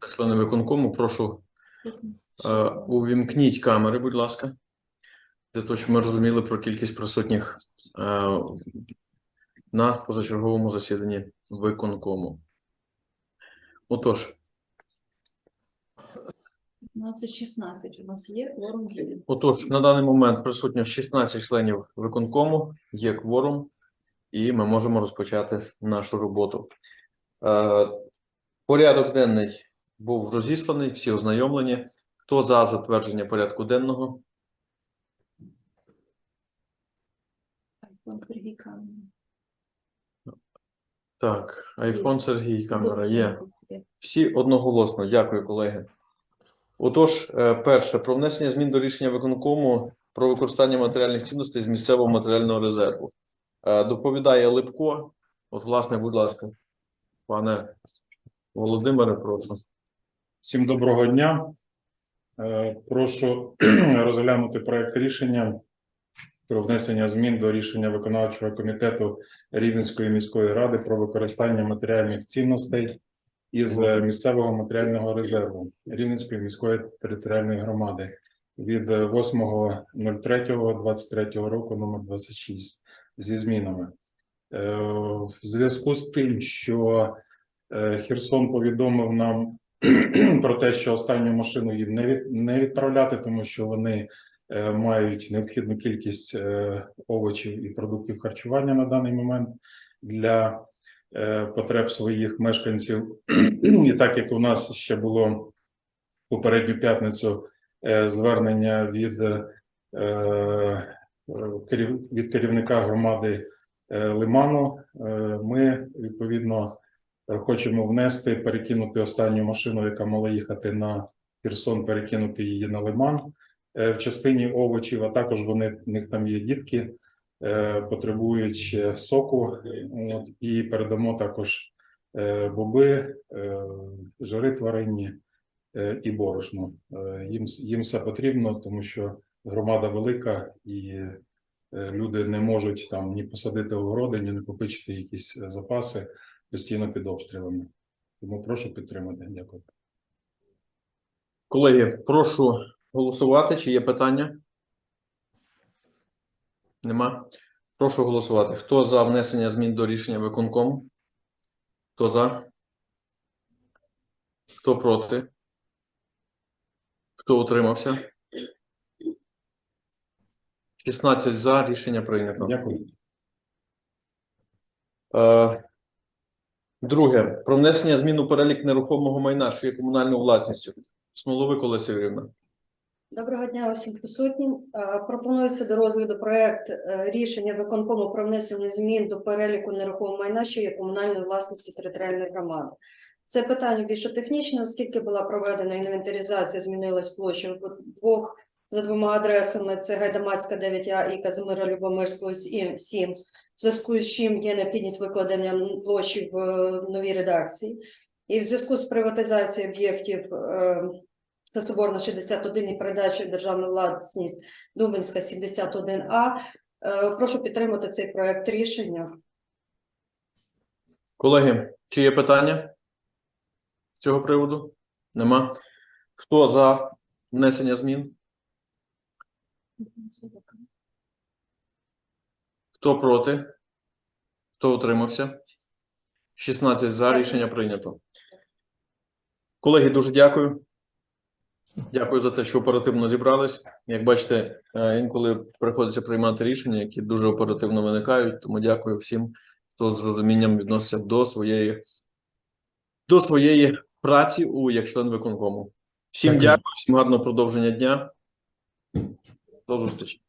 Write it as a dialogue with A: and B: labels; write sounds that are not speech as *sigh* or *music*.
A: Члени виконкому, прошу е, увімкніть камери, будь ласка, для того, щоб ми розуміли про кількість присутніх е, на позачерговому засіданні виконкому. Отож,
B: 15-16 у нас є, кворум є.
A: отож, на даний момент присутньо 16 членів виконкому, є кворум, і ми можемо розпочати нашу роботу. Е, Порядок денний був розісланий, всі ознайомлені. Хто за затвердження порядку денного?
B: Айфон Сергій Кам'яний.
A: Так, айфон Сергій, камера є.
B: Є.
A: Всі одноголосно. Дякую, колеги. Отож, е, перше, про внесення змін до рішення виконкому про використання матеріальних цінностей з місцевого матеріального резерву. Е, Доповідає Липко. От, власне, будь ласка, пане Володимире, прошу.
C: Всім доброго дня. Е, Прошу *clears throat* розглянути проект рішення про внесення змін до рішення виконавчого комітету Рівненської міської ради про використання матеріальних цінностей із е, місцевого матеріального резерву Рівненської міської територіальної громади від е, 8.03.23 року номер 26 зі змінами. Е, В зв'язку з тим, що е, Херсон повідомив нам *clears throat* про те, що останню машину їм не від не відправляти, тому що вони е, мають необхідну кількість е, овочів і продуктів харчування на даний момент для е, потреб своїх мешканців. *clears throat* І так як у нас ще було попередню п'ятницю е, звернення від, е, е, від керівника громади е, Лиману, е, ми відповідно Е, Хочемо внести, перекинути останню машину, яка мала їхати на Херсон, перекинути її на Лиман е, в частині овочів, а також вони в них там є дітки, е, потребують соку. От, і передамо також е, боби, жири тваринні і борошно. Їм, їм все потрібно, тому що громада велика і люди не можуть там ні посадити огороди, ні накопичити якісь запаси постійно під обстрілами. Тому прошу підтримати. Дякую.
A: Колеги, прошу голосувати. Чи є питання? Нема. Прошу голосувати. Хто за внесення змін до рішення виконкому? Хто за? Хто проти? Хто утримався? 16 за. Рішення прийнято.
C: Дякую.
A: Друге. Про внесення змін у перелік нерухомого майна, що є комунальною власністю. Смоловик Олеся.
B: Доброго дня усім присутнім. Е, Пропонується до розгляду проект е, рішення виконкому про внесення змін до переліку нерухомого майна, що є комунальною власністю територіальної громади. Це питання більше технічне, оскільки була проведена інвентаризація, змінилась площа в двох за двома адресами: це Гайдамацька 9А і Казимира Любомирського 7. В зв'язку з чим є необхідність викладення площі в новій редакції. І в зв'язку з приватизацією об'єктів е, це Соборна 61 і передача державну власність Дубинська 71А. Е, Прошу підтримати цей проект рішення.
A: Колеги, чи є питання з цього приводу? Нема. Хто за внесення змін? Хто проти? Хто утримався? 16 за. Рішення прийнято. Колеги, дуже дякую. Дякую за те, що оперативно зібрались. Як бачите, е, інколи приходиться приймати рішення, які дуже оперативно виникають. Тому дякую всім, хто з розумінням відноситься до своєї, до своєї праці у як член виконкому. Всім
C: Дякую.
A: дякую, всім гарного продовження дня. До зустрічі.